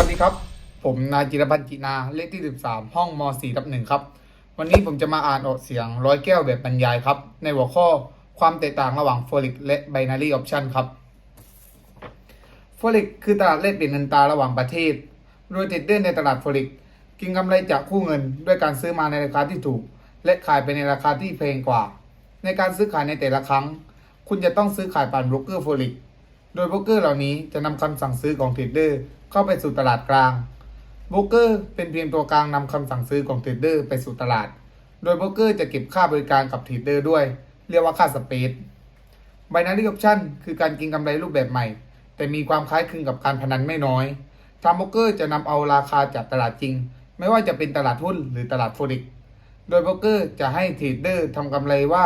วัสดีครับ ผมนายจิรพันธ์จินาเลขที่ 13 ห้องม .4 ทับหนึ่งครับ วันนี้ผมจะมาอ่านออกเสียงร้อยแก้วแบบบรรยายครับ ในหัวข้อความแตกต่างระหว่าง Forex และ Binary Option ครับ Forex คือตลาดแลกเปลี่ยนเงินตราระหว่างประเทศ โดยเทรดเดอร์ในตลาด Forex กินกำไรจากคู่เงิน ด้วยการซื้อมาในราคาที่ถูก และขายไปในราคาที่แพงกว่า ในการซื้อขายในแต่ละครั้ง คุณจะต้องซื้อขายผ่านโบรกเกอร์ Forex โดยโบรกเกอร์เหล่านี้จะนำคำสั่งซื้อของเทรดเดอร์เข้าไปสู่ตลาดกลางโบรกเกอร์เป็นเพียงตัวกลางนำคำสั่งซื้อของเทรดเดอร์ไปสู่ตลาด โดยโบรกเกอร์จะเก็บค่าบริการกับเทรดเดอร์ด้วย เรียกว่าค่าสเปซ Binary Option คือการกินกำไรรูปแบบใหม่ แต่มีความคล้ายคลึงกับการพนันไม่น้อยทางโบรกเกอร์จะนำเอาราคาจากตลาดจริง ไม่ว่าจะเป็นตลาดหุ้นหรือตลาดโฟเร็กซ์โดยโบรกเกอร์จะให้เทรดเดอร์ทำกำไรว่า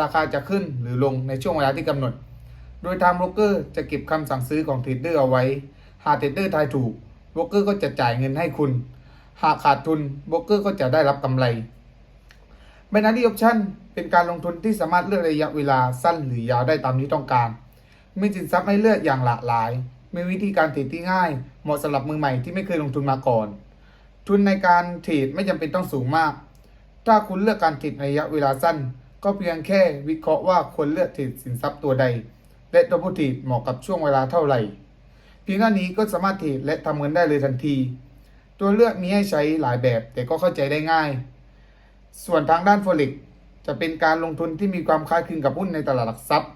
ราคาจะขึ้นหรือลงในช่วงเวลาที่กำหนด โดยทางโบรกเกอร์จะเก็บคำสั่งซื้อของเทรดเดอร์เอาไว้ หากเทรดเดอร์ทายถูกโบรกเกอร์ก็จะจ่ายเงินให้คุณ หากขาดทุนโบรกเกอร์ก็จะได้รับกำไร Binary Option เป็นการลงทุนที่สามารถเลือกระยะเวลาสั้นหรือยาวได้ตามที่ต้องการ มีสินทรัพย์ให้เลือกอย่างหลากหลาย มีวิธีการเทรดที่ง่าย เหมาะสำหรับมือใหม่ที่ไม่เคยลงทุนมาก่อน ทุนในการเทรดไม่จำเป็นต้องสูงมาก ถ้าคุณเลือกการเทรดระยะเวลาสั้น ก็เพียงแค่วิเคราะห์ว่าควรเลือกเทรดสินทรัพย์ตัวใด และตัวผู้เทรดเหมาะกับช่วงเวลาเท่าไหร่ เพียงเท่านี้ก็สามารถเทรดและทำเงินได้เลยทันที ตัวเลือกมีให้ใช้หลายแบบแต่ก็เข้าใจได้ง่าย ส่วนทางด้าน Forex จะเป็นการลงทุนที่มีความคล้ายคลึงกับหุ้นในตลาดหลักทรัพย์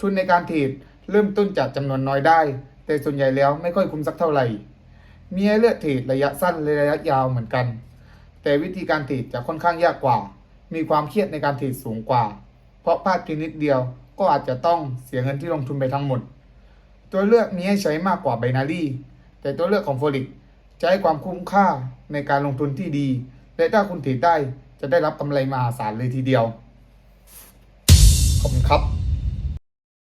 ทุนในการเทรดเริ่มต้นจากจำนวนน้อยได้ แต่ส่วนใหญ่แล้วไม่ค่อยคุ้มสักเท่าไหร่ มีให้เลือกเทรดระยะสั้นและระยะยาวเหมือนกัน แต่วิธีการเทรดจะค่อนข้างยากกว่า มีความเครียดในการเทรดสูงกว่า เพราะพลาดเพียงนิดเดียว ก็อาจจะต้องเสียเงินที่ลงทุนไปทั้งหมด ตัวเลือกมีให้ใช้มากกว่าไบนาลี่แต่ตัวเลือกของโฟลิกจะให้ความคุ้มค่าในการลงทุนที่ดี และถ้าคุณถือได้จะได้รับกำไรมหาศาลเลยทีเดียว ขอบคุณครับ